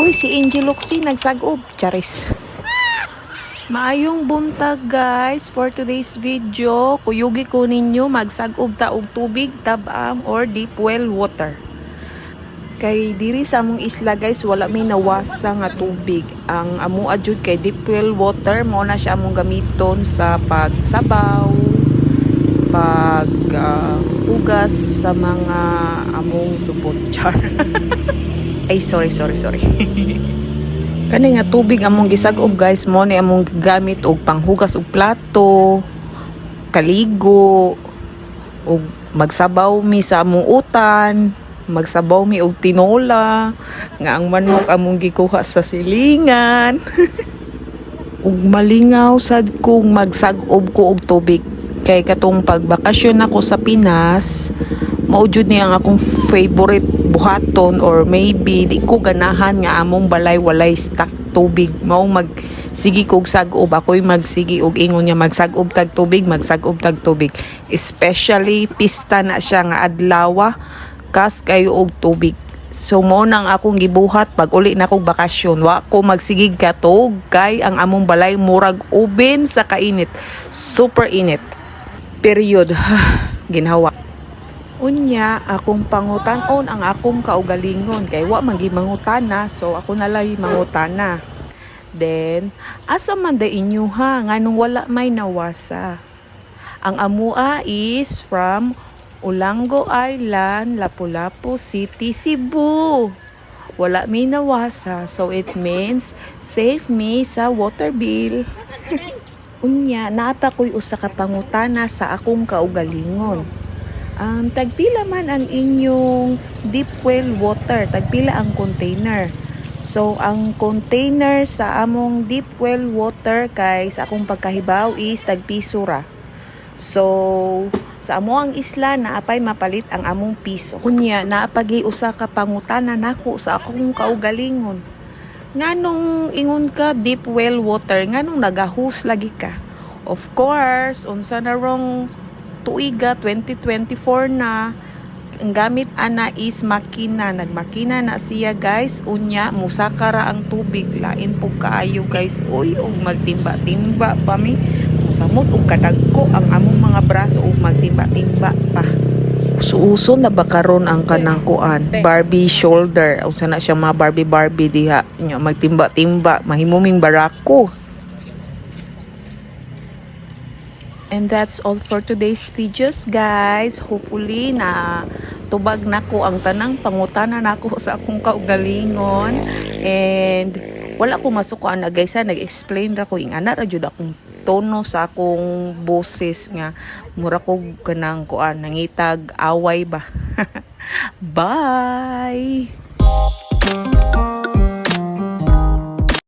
Uy, si Angel Luxi nagsagob. Charis. Maayong buntag guys for today's video. Kuyugi ko ninyo magsagob ta og tubig, tabang or deep well water. Kay diri sa among isla guys, wala may nawasa nga tubig. Ang amo adjud kay deep well water mo na siya among gamiton sa pagsabaw, pag ah, hugas sa mga among tubot char. Ay sorry sorry sorry. Kani nga tubig among gisagob guys mo ni among gamit og panghugas og plato, kaligo, og magsabaw mi sa among utan, magsabaw mi og tinola, nga ang manok among gikuha sa silingan. ug malingaw sad kong magsagob ko og tubig kay katong pagbakasyon ako sa Pinas mao jud ni ang akong favorite buhaton or maybe di ko ganahan nga among balay walay stock tubig mao mag sige kog sagob ako'y magsigi og ingon niya magsagob tag tubig magsagob tag tubig especially pista na siya nga adlaw kas kayo og tubig So mo nang akong gibuhat pag uli na kong bakasyon. Wa ko magsigig katog kay ang among balay murag uben sa kainit. Super init. Period. Ginhawa. Unya, akong pangutanon ang akong kaugalingon kay wa man mangutana so ako na lang mangutana. Then, asa man da inyo ha nganong wala may nawasa. Ang amua is from Ulango Island, Lapu-Lapu City, Cebu. Wala may nawasa, so it means save me sa water bill. Unya, napa ko'y usa ka pangutana sa akong kaugalingon. Um, tagpila man ang inyong deep well water, tagpila ang container. So, ang container sa among deep well water kay sa akong pagkahibaw is tagpisura. So, sa amo ang isla naapay mapalit ang among piso. Kunya naapagi usa ka pangutana nako sa akong kaugalingon. Nganong ingon ka deep well water nganong nagahus lagi ka. Of course, unsa na rong tuiga 2024 na ang gamit ana is makina nagmakina na siya guys unya musakara ang tubig lain po kaayo guys uy og magtimba-timba pa mi samot og kadagko ang among mga braso ug magtimba-timba pa. Suuso na ba karon ang kanang kuan? Barbie shoulder. Unsa na siya mga Barbie Barbie diha. Nya magtimba-timba, mahimuming barako. And that's all for today's videos, guys. Hopefully na tubag nako ang tanang pangutana nako sa akong kaugalingon. And wala ko masukuan na guys nag-explain ra ko ing ana ra jud akong tono sa akong boses nga. Mura ko kanang kuan nangitag away ba? Bye